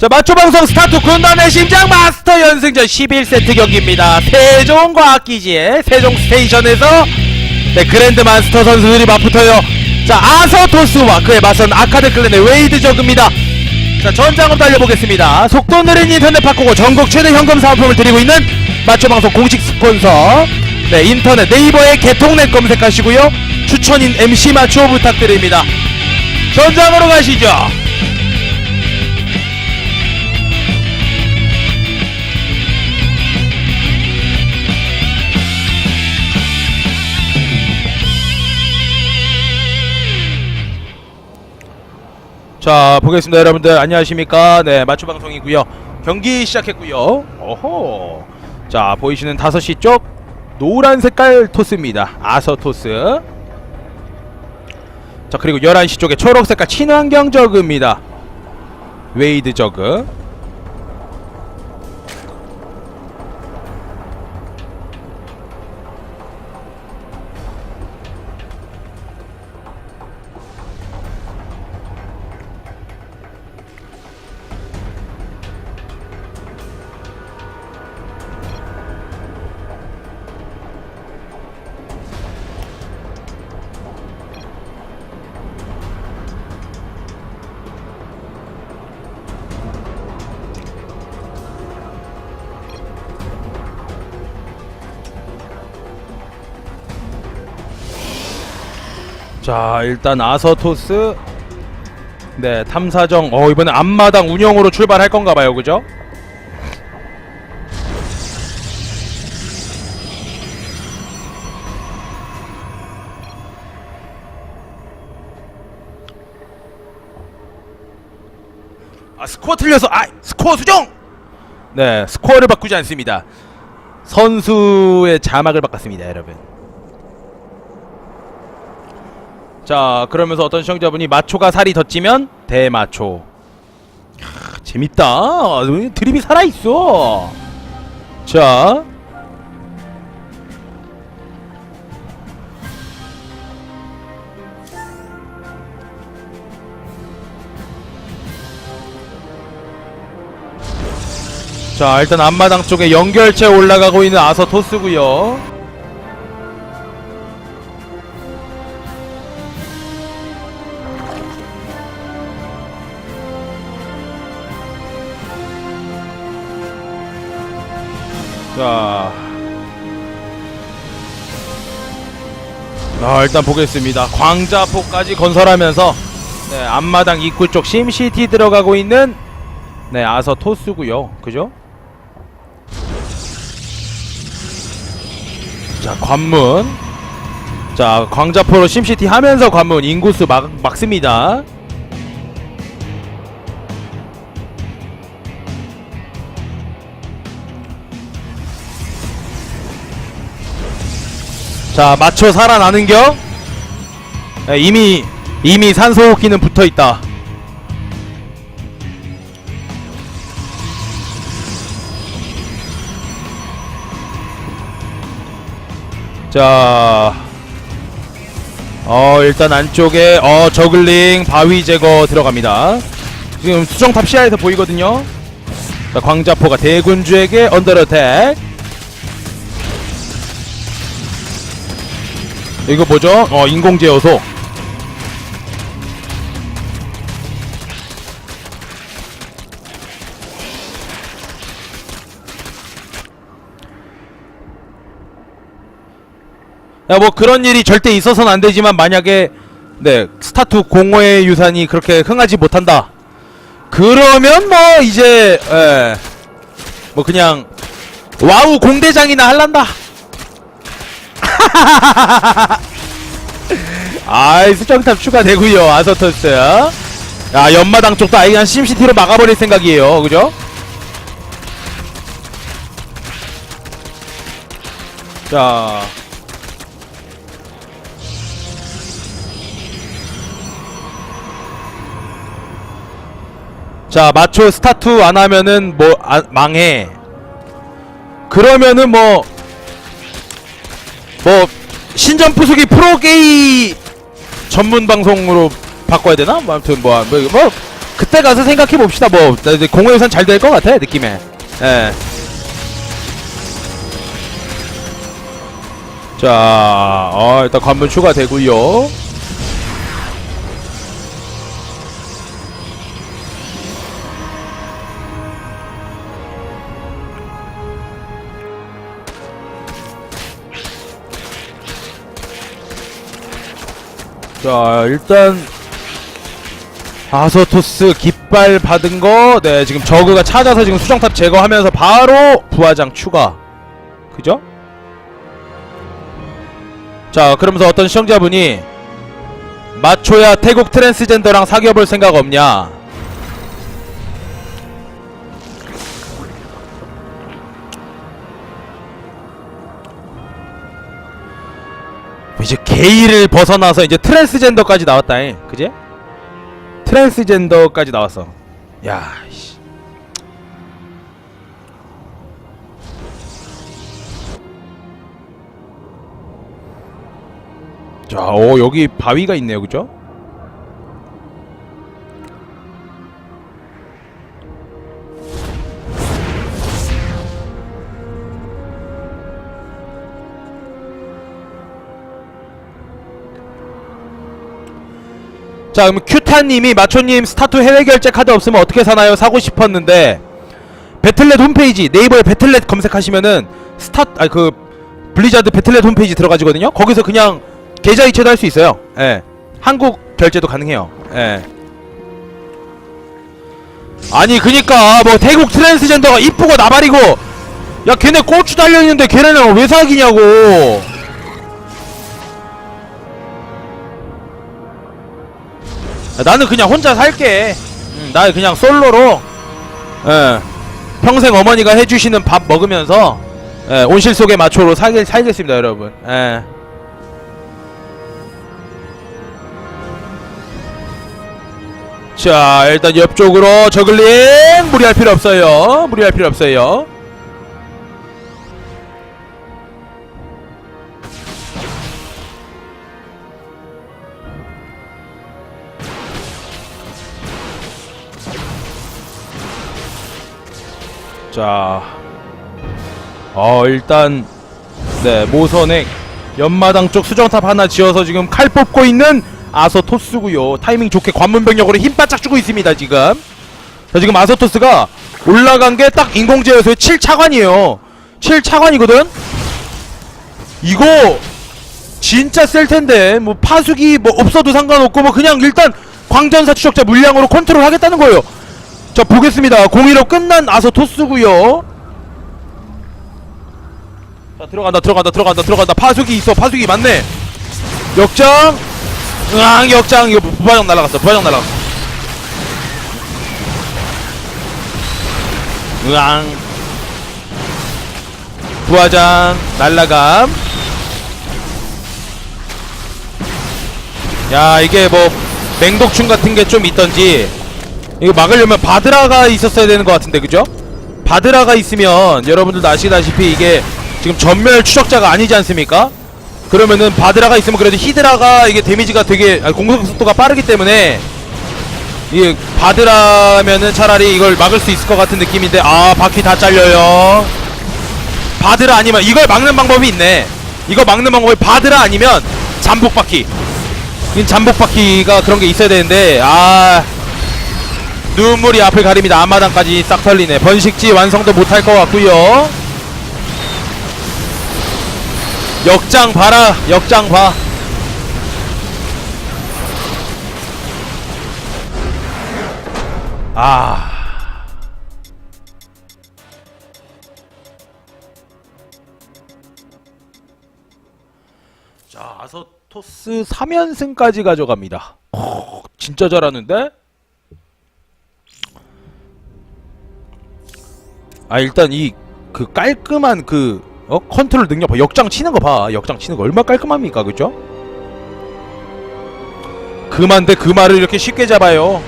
자 마초 방송 스타트 군단의 심장 마스터 연승전 11세트 경기입니다. 세종과학기지의 세종 스테이션에서 네, 그랜드 마스터 선수들이 맞붙어요. 자 아서토스와 그에 맞선 아카드 클랜의 웨이드 저그입니다. 자 전장으로 달려보겠습니다. 속도 느린 인터넷 바꾸고 전국 최대 현금 사은품을 드리고 있는 마초 방송 공식 스폰서 네 인터넷 네이버에 개통넷 검색하시고요. 추천인 MC 마초 부탁드립니다. 전장으로 가시죠. 자 보겠습니다. 여러분들 안녕하십니까? 네 마초 방송이고요. 경기 시작했고요. 어허. 자 보이시는 5시 쪽 노란 색깔 토스입니다. 아서 토스. 자 그리고 11시 쪽에 초록 색깔 친환경 저그입니다. 웨이드 저그 자 일단 아서 토스. 네 탐사정. 어 이번에 앞마당 운영으로 출발할 건가 봐요 그죠? 아 스코어 틀려서 아 스코어 수정! 네 스코어를 바꾸지 않습니다. 선수의 자막을 바꿨습니다 여러분 자 그러면서 어떤 시청자분이 마초가 살이 더 찌면 대마초. 캬, 재밌다. 드립이 살아있어? 자. 자 일단 앞마당 쪽에 연결체 올라가고 있는 아서 토스고요 자. 아, 일단 보겠습니다. 광자포까지 건설하면서 네, 앞마당 입구 쪽 심시티 들어가고 있는 네, 아서 토스고요. 그죠? 자, 관문. 자, 광자포로 심시티 하면서 관문 인구수 막, 막습니다. 자 맞춰 살아나는 겨 네, 이미 이미 산소호흡기는 붙어있다 자 어, 일단 안쪽에, 어, 저글링, 바위 제거 들어갑니다. 지금 수정탑 시야에서 보이거든요. 자, 광자포가 대군주에게 언더어택. 이거 뭐죠? 어 인공제어소. 야 뭐 그런 일이 절대 있어서는 안 되지만 만약에 네 스타투 공허의 유산이 그렇게 흥하지 못한다. 그러면 뭐 이제 예, 뭐 그냥 와우 공대장이나 할란다 아이 수정탑 추가되고요 아서터스 야 연마당 쪽도 아예 그냥 심시티로 막아버릴 생각이에요 그죠? 자 자, 마초 스타투 안 하면은 뭐 아, 망해. 그러면은 뭐 뭐 신전 부수기 프로게이 전문 방송으로 바꿔야 되나? 뭐 아무튼 뭐, 뭐, 뭐 그때 가서 생각해 봅시다. 뭐 예산 잘될 것 같아 느낌에. 예. 자, 어, 일단 관문 추가되고요. 자, 일단 아소토스 깃발 받은 거, 네, 지금 저그가 찾아서 지금 수정탑 제거하면서 바로 부하장 추가. 그죠? 자, 그러면서 어떤 시청자분이 마초야 태국 트랜스젠더랑 사귀어볼 생각 없냐? 이제 게이를 벗어나서 이제 트랜스젠더까지 나왔다잉, 그지? 트랜스젠더까지 나왔어. 야, 씨. 자, 오 여기 바위가 있네요, 그죠? 자, 그럼 큐타님이 마초님 스타투 해외 결제 카드 없으면 어떻게 사나요? 사고 싶었는데 배틀넷 홈페이지 네이버에 배틀넷 검색하시면은 스타 아그 블리자드 배틀넷 홈페이지 들어가지거든요. 거기서 그냥 계좌 이체도 할 수 있어요. 예. 한국 결제도 가능해요. 예. 아니 그니까 뭐 태국 트랜스젠더가 이쁘고 나발이고 야 걔네 고추 달려있는데 걔네는 왜 사귀냐고 나는 그냥 혼자 살게 음, 나 그냥 솔로로 예. 평생 어머니가 해주시는 밥 먹으면서 예, 온실 속의 마초로 살겠, 살겠습니다 여러분 예. 자 일단 옆쪽으로 저글링 무리할 필요 없어요 무리할 필요 없어요 자, 어 일단 네 모선액 연마당 쪽 수정탑 하나 지어서 지금 칼 뽑고 있는 아서토스고요. 타이밍 좋게 관문병력으로 힘 바짝 주고 있습니다 지금. 자 지금 아서토스가 올라간 게 딱 인공제어서의 7차관이에요. 7차관이거든. 이거 진짜 셀 텐데 뭐 파수기 뭐 없어도 상관없고 뭐 그냥 일단 광전사 추적자 물량으로 컨트롤 하겠다는 거예요. 자 보겠습니다. 015 끝난 아서 토스구요. 자 들어간다 들어간다 들어간다 들어간다. 파수기 있어 파수기 맞네. 역장. 으앙 역장. 이거 부바장 날라갔어 부바장 날라갔어. 으앙. 부하장 날라감. 야 이게 뭐 맹독충 같은 게 좀 있던지 이거 막으려면 바드라가 있었어야 되는 것 같은데 그죠? 바드라가 있으면 여러분들도 아시다시피 이게 지금 전멸 추적자가 아니지 않습니까? 그러면은 바드라가 있으면 그래도 히드라가 이게 데미지가 되게 아니, 공속 속도가 빠르기 때문에 이게 바드라면은 차라리 이걸 막을 수 있을 것 같은 느낌인데 아 바퀴 다 잘려요 바드라 아니면 이걸 막는 방법이 있네 이거 막는 방법이 바드라 아니면 잠복 바퀴 이 잠복 바퀴가 그런 게 있어야 되는데 아 눈물이 앞을 가립니다. 앞마당까지 싹 털리네. 번식지 완성도 못할 것 같고요. 역장 봐라. 역장 봐. 아. 자, 아서 토스 3연승까지 가져갑니다. 어, 진짜 잘하는데? 아 일단 이 그 깔끔한 그 어? 컨트롤 능력 봐 역장 치는 거 봐 역장 치는 거 얼마 깔끔합니까 그죠? 그만데 그 말을 이렇게 쉽게 잡아요